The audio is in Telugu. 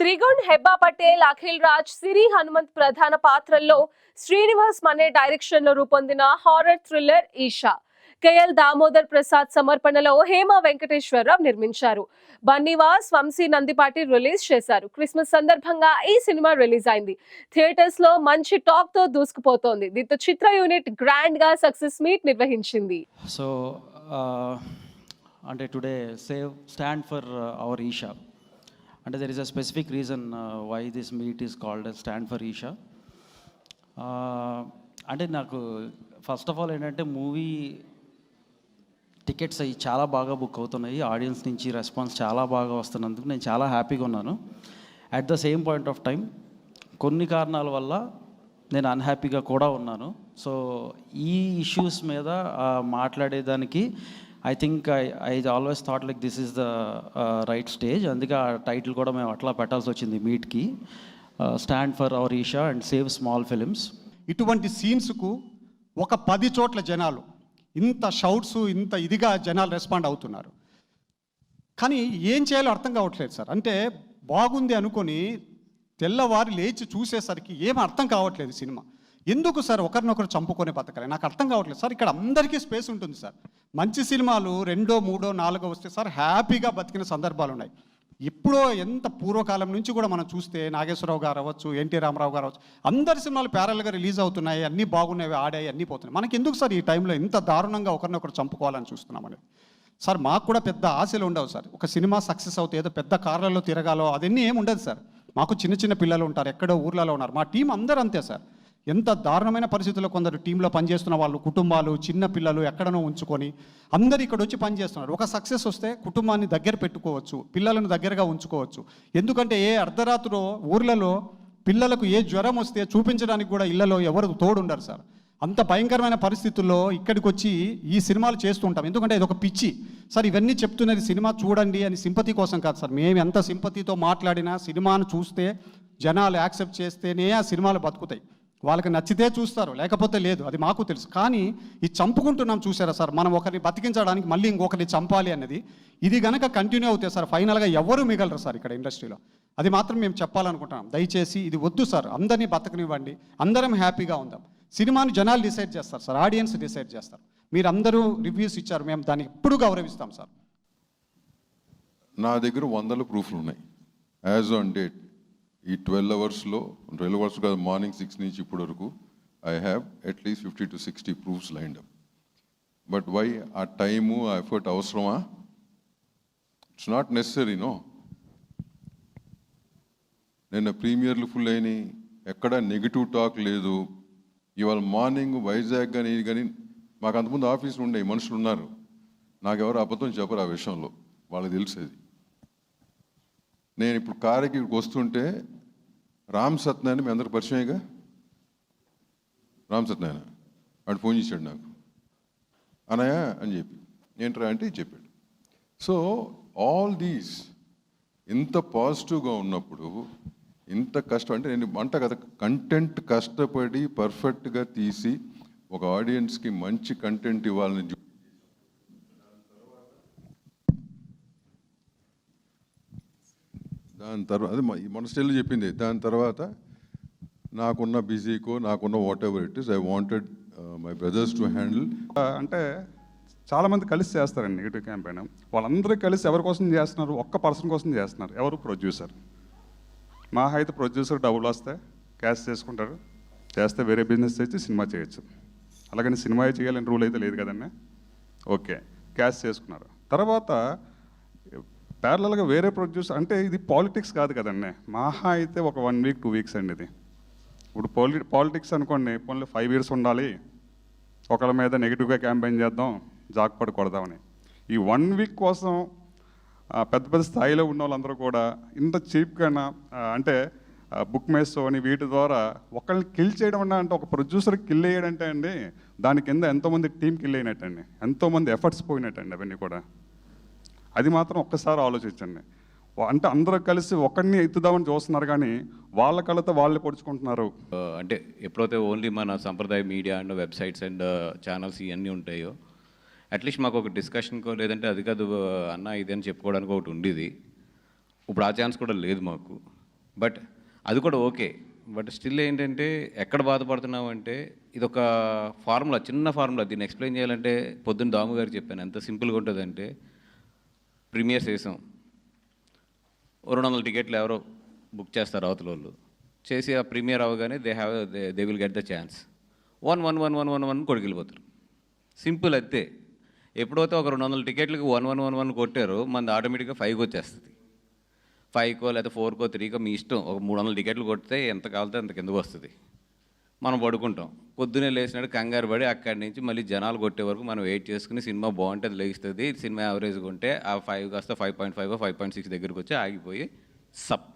త్రిగుణ్ హెబ్బా పటేల్ అఖిల్ రాజ్ సిరి హనుమంత్ ప్రధాన పాత్రల్లో శ్రీనివాస్ మనే డైరెక్షన్లో రూపొందిన horror thriller Eesha. KL Damodar Prasad సమర్పణలో హేమ వెంకటేశ్వరరావు నిర్మించారు. బన్నీవాస్ వంశీ నందిపాటి రిలీజ్ చేశారు. క్రిస్మస్ సందర్భంగా ఈ సినిమా రిలీజ్ అయింది. థియేటర్స్లో మంచి టాక్తో దూసుకుపోతోంది. దీంతో చిత్ర యూనిట్ గ్రాండ్గా సక్సెస్ మీట్ నిర్వహించింది. సో అంటే today save stand for our Eesha. అంటే there is a specific reason why this meet is called stand for Eesha అంటే నాకు ఫస్ట్ ఆఫ్ ఆల్ ఏంటంటే మూవీ టికెట్స్ అవి చాలా బాగా బుక్ అవుతున్నాయి. ఆడియన్స్ నుంచి రెస్పాన్స్ చాలా బాగా వస్తున్నందుకు నేను చాలా హ్యాపీగా ఉన్నాను. At the same point of time కొన్ని కారణాల వల్ల నేను అన్హ్యాపీగా కూడా ఉన్నాను. సో ఈ ఇష్యూస్ మీద uh, మాట్లాడేదానికి I think I I always thought like this is the right stage అందుకే ఆ టైటిల్ కూడా మేము అట్లా పెట్టాల్సి వచ్చింది మీట్కి stand for our Eesha and save small films ఇటువంటి సీన్స్కు ఒక పది చోట్ల జనాలు ఇంత షౌట్స్ ఇంత ఇదిగా జనాలు రెస్పాండ్ అవుతున్నారు. కానీ ఏం చేయాలో అర్థం కావట్లేదు సార్. అంటే బాగుంది అనుకొని తెల్లవారి లేచి చూసేసరికి ఏం అర్థం కావట్లేదు సినిమా. ఎందుకు సార్ ఒకరినొకరు చంపుకునే బతకాలి? నాకు అర్థం కావట్లేదు. సార్ ఇక్కడ అందరికీ స్పేస్ ఉంటుంది సార్. మంచి సినిమాలు రెండో మూడో నాలుగో వస్తే సార్ హ్యాపీగా బతికిన సందర్భాలు ఉన్నాయి. ఇప్పుడు ఎంత పూర్వకాలం నుంచి కూడా మనం చూస్తే నాగేశ్వరరావు గారు అవ్వచ్చు ఎన్టీ రామారావు గారు అవ్వచ్చు అందరి సినిమాలు ప్యారల్గా రిలీజ్ అవుతున్నాయి అన్నీ బాగున్నాయి ఆడాయి అన్నీ పోతున్నాయి. మనకి ఎందుకు సార్ ఈ టైంలో ఇంత దారుణంగా ఒకరినొకరు చంపుకోవాలని చూస్తున్నామని? సార్ మాకు కూడా పెద్ద ఆశలు ఉండవు సార్. ఒక సినిమా సక్సెస్ అవుతే ఏదో పెద్ద కార్లలో తిరగాలో అదన్నీ ఏమి ఉండదు సార్. మాకు చిన్న చిన్న పిల్లలు ఉంటారు ఎక్కడో ఊర్లలో ఉన్నారు. మా టీం అందరూ అంతే సార్. ఎంత దారుణమైన పరిస్థితుల్లో కొందరు టీంలో పనిచేస్తున్న వాళ్ళు కుటుంబాలు చిన్న పిల్లలు ఎక్కడనో ఉంచుకొని అందరు ఇక్కడ వచ్చి పనిచేస్తున్నారు. ఒక సక్సెస్ వస్తే కుటుంబాన్ని దగ్గర పెట్టుకోవచ్చు పిల్లలను దగ్గరగా ఉంచుకోవచ్చు. ఎందుకంటే ఏ అర్ధరాత్రిలో ఊర్లలో పిల్లలకు ఏ జ్వరం వస్తే చూపించడానికి కూడా ఇళ్ళలో ఎవరు తోడుండరు సార్. అంత భయంకరమైన పరిస్థితుల్లో ఇక్కడికి వచ్చి ఈ సినిమాలు చేస్తూ ఉంటాం. ఎందుకంటే ఇది ఒక పిచ్చి. సార్ ఇవన్నీ చెప్తున్నది సినిమా చూడండి అని సింపతి కోసం కాదు సార్. మేము ఎంత సింపతితో మాట్లాడినా సినిమాను చూస్తే జనాలు యాక్సెప్ట్ చేస్తేనే ఆ సినిమాలు బతుకుతాయి. వాళ్ళకి నచ్చితే చూస్తారు లేకపోతే లేదు అది మాకు తెలుసు. కానీ ఈ చంపుకుంటున్నాం చూసారా సార్? మనం ఒకరిని బతికించడానికి మళ్ళీ ఇంకొకరిని చంపాలి అన్నది. ఇది కనుక కంటిన్యూ అవుతాయి సార్ ఫైనల్గా ఎవరు మిగలరు సార్ ఇక్కడ ఇండస్ట్రీలో అది మాత్రం మేము చెప్పాలనుకుంటున్నాం. దయచేసి ఇది వద్దు సార్ అందరినీ బతకనివ్వండి అందరం హ్యాపీగా ఉందాం. సినిమాను జనాలు డిసైడ్ చేస్తారు సార్ ఆడియన్స్ డిసైడ్ చేస్తారు. మీరు అందరూ రివ్యూస్ ఇచ్చారు మేము దాన్ని ఎప్పుడు గౌరవిస్తాం సార్. నా దగ్గర వందల ప్రూఫ్లు ఉన్నాయి యాజ్ ఆన్ డేట్ ఈ ట్వెల్వ్ అవర్స్లో ట్వెల్వ్ అవర్స్ కాదు మార్నింగ్ సిక్స్ నుంచి ఇప్పటి వరకు I have at least fifty to sixty proofs lined up but why ఆ టైము ఆ ఎఫర్ట్ అవసరమా? ఇట్స్ నాట్ నెసరీ నో నిన్న ప్రీమియర్లు ఫుల్ అయినాయి. ఎక్కడ నెగిటివ్ టాక్ లేదు. ఇవాళ మార్నింగ్ వైజాగ్ కానీ ఇది కానీ మాకు అంతకుముందు ఆఫీసులు ఉండే మనుషులు ఉన్నారు. నాకెవరు అబద్ధం చెప్పరు ఆ విషయంలో. వాళ్ళకి తెలిసేది నేను ఇప్పుడు కారుకి ఇక్కడికి వస్తుంటే రామ్ సత్యనారాయణ మీ అందరికి పరిచయంగా రామ్ సత్యనారాయణ. వాడు ఫోన్ చేశాడు నాకు. అనయా అని చెప్పి. ఏంట్రా? అంటే ఇది చెప్పాడు. సో ఆల్ దీస్ ఇంత పాజిటివ్గా ఉన్నప్పుడు ఇంత కష్టం అంటే నేను అంట కదా కంటెంట్ కష్టపడి పర్ఫెక్ట్గా తీసి ఒక ఆడియన్స్కి మంచి కంటెంట్ ఇవ్వాలని దాని తర్వాత అది మ- మన చెప్పింది దాని తర్వాత నాకున్న బిజీకో నాకున్న whatever it is I wanted my brothers to handle అంటే చాలామంది కలిసి చేస్తారండి నెగిటివ్ క్యాంపెయిన్. వాళ్ళందరూ కలిసి ఎవరి కోసం చేస్తున్నారు? ఒక్క పర్సన్ కోసం చేస్తున్నారు. ఎవరు? ప్రొడ్యూసర్. మా అయితే ప్రొడ్యూసర్ డబ్బులు వస్తే క్యాష్ చేసుకుంటారు చేస్తే వేరే బిజినెస్ చేసి సినిమా చేయొచ్చు. అలాగని సినిమా చేయాలని రూల్ అయితే లేదు కదండి. ఓకే. క్యాష్ చేసుకున్నారు. తర్వాత ప్యారలల్గా వేరే ప్రొడ్యూసర్ అంటే ఇది పాలిటిక్స్ కాదు కదండి. మహా అయితే ఒక వన్ వీక్ టూ వీక్స్ అండి ఇది. ఇప్పుడు పాలి పాలిటిక్స్ అనుకోండి పోన్లీ ఫైవ్ ఇయర్స్ ఉండాలి. ఒకళ్ళ మీద నెగిటివ్గా క్యాంపెయిన్ చేద్దాం జాక్పడి కొడదామని. ఈ వన్ వీక్ కోసం పెద్ద పెద్ద స్థాయిలో ఉన్న వాళ్ళందరూ కూడా ఇంత చీప్గా అంటే బుక్ మేస్ అని వీటి ద్వారా ఒకళ్ళని కిల్ చేయడం అన్నా అంటే ఒక ప్రొడ్యూసర్ కిల్ చేయడంటే అండి దాని కింద ఎంతోమంది టీం కిల్ అయినట్టండి. ఎంతోమంది ఎఫర్ట్స్ పోయినట్టండి అవన్నీ కూడా. అది మాత్రం ఒక్కసారి ఆలోచించండి. అంటే అందరూ కలిసి ఒకరిని ఎత్తుదామని చూస్తున్నారు కానీ వాళ్ళ కళ్ళతో వాళ్ళే పొడుచుకుంటున్నారు. అంటే ఎప్పుడైతే ఓన్లీ మన సంప్రదాయ media and websites and channels ఇవన్నీ ఉంటాయో అట్లీస్ట్ మాకు ఒక డిస్కషన్కో లేదంటే అది కాదు అన్న ఇది అని చెప్పుకోవడానికి ఒకటి ఉండేది. ఇప్పుడు ఆ ఛాన్స్ కూడా లేదు మాకు. బట్ అది కూడా ఓకే. బట్ స్టిల్ ఏంటంటే ఎక్కడ బాధపడుతున్నావు అంటే ఇది ఒక ఫార్ములా చిన్న ఫార్ములా. దీన్ని ఎక్స్ప్లెయిన్ చేయాలంటే పొద్దున్న దాము గారు చెప్పాను ఎంత సింపుల్గా ఉంటుందంటే ప్రీమియర్స్ వేసాం రెండు వందల టికెట్లు ఎవరో బుక్ చేస్తారు అవతల వాళ్ళు. చేసి ఆ ప్రీమియర్ అవగానే they have they will get the chance. One one one one one one కొడుకెళ్ళిపోతారు. Simple అంతే. ఎప్పుడైతే ఒక రెండు వందల టికెట్లకి వన్ వన్ వన్ వన్ కొట్టారో మనది ఆటోమేటిక్గా ఫైవ్కి వచ్చేస్తుంది. ఫైవ్కో లేదా ఫోర్కో త్రీకో మీ ఇష్టం. ఒక మూడు వందల టికెట్లు కొడితే ఎంత కావాలితే అంత కిందకు వస్తుంది. మనం పడుకుంటాం. పొద్దునే లేచినాడు కంగారు పడి అక్కడి నుంచి మళ్ళీ జనాలు కొట్టే వరకు మనం వెయిట్ చేసుకుని సినిమా బాగుంటుంది లేస్తుంది సినిమా యావరేజ్గా ఉంటే ఆ ఫైవ్ కాస్త five point five five point six దగ్గరికి వచ్చి ఆగిపోయి సప్